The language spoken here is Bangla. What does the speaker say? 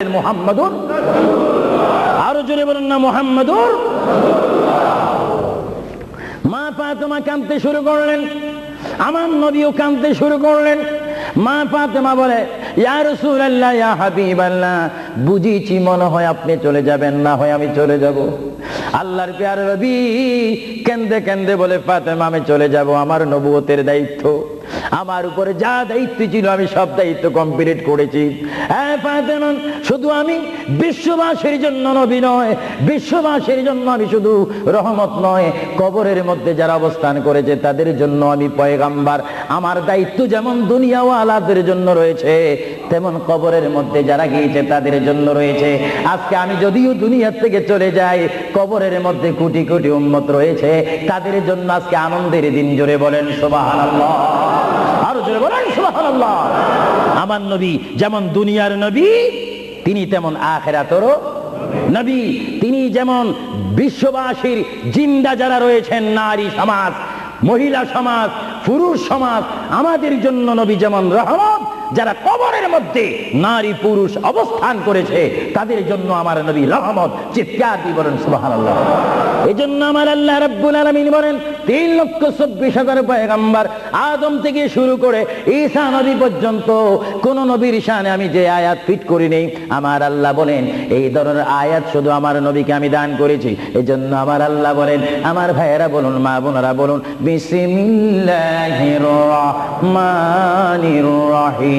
মোহাম্মদুর আরও জোরে বলুন না, মোহাম্মদুর মা কাঁদতে শুরু করলেন, আমার নবীও কাঁদতে শুরু করলেন। মা ফাতেমা বলে বুঝিছি মনে হয় আপনি চলে যাবেন, না হয় আমি চলে যাব। আল্লাহর প্যার রবি কেন্দে কেন্দে বলে, ফাতেমা, আমি চলে যাব, আমার নবুয়তের দায়িত্ব। আমার উপরে যা দায়িত্ব ছিল আমি সব দায়িত্ব কমপ্লিট করেছি। হ্যাঁ শুধু আমি বিশ্ববাসীর জন্য নবী নয়, বিশ্ববাসীর জন্য আমি শুধু রহমত নয়, কবরের মধ্যে যারা অবস্থান করেছে তাদের জন্য আমি পয়গাম্বার। আমার দায়িত্ব যেমন দুনিয়া ও আলাদের জন্য রয়েছে, তেমন কবরের মধ্যে যারা গিয়েছে তাদের জন্য রয়েছে। আজকে আমি যদিও দুনিয়ার থেকে চলে যাই, কবরের মধ্যে কোটি কোটি উন্মত রয়েছে, তাদের জন্য আজকে আনন্দের দিন জোরে বলেন, সুবহানাল্লাহ। আরও জোরে বলেন, সুবহানাল্লাহ। আমার নবী যেমন দুনিয়ার নবী, তিনি তেমন আখেরাতরও নবী। তিনি যেমন বিশ্ববাসীর জিন্দা যারা রয়েছেন, নারী সমাজ, মহিলা সমাজ, পুরুষ সমাজ, আমাদের জন্য নবী যেমন রহমত যারা কবরের মধ্যে নারী পুরুষ অবস্থান করেছে, তাদের জন্য আমার নবী রহমত, চিৎকার দিয়ে বলেন সুবহানাল্লাহ। এই জন্য আমার আল্লাহ রাব্বুল আলামিন বলেন, তিন লক্ষ চব্বিশ হাজার পয়গাম্বার আদম থেকে শুরু করে ঈসা নবী পর্যন্ত কোন নবীর শানে আমি যে আয়াত ফিট করি নেই আমার আল্লাহ বলেন, এই ধরনের আয়াত শুধু আমার নবীকে আমি দান করেছি। এই জন্য আমার আল্লাহ বলেন, আমার ভাইয়েরা বলুন, মা বোনেরা বলুন, বিসমিল্লাহির الرحمن الرحيم.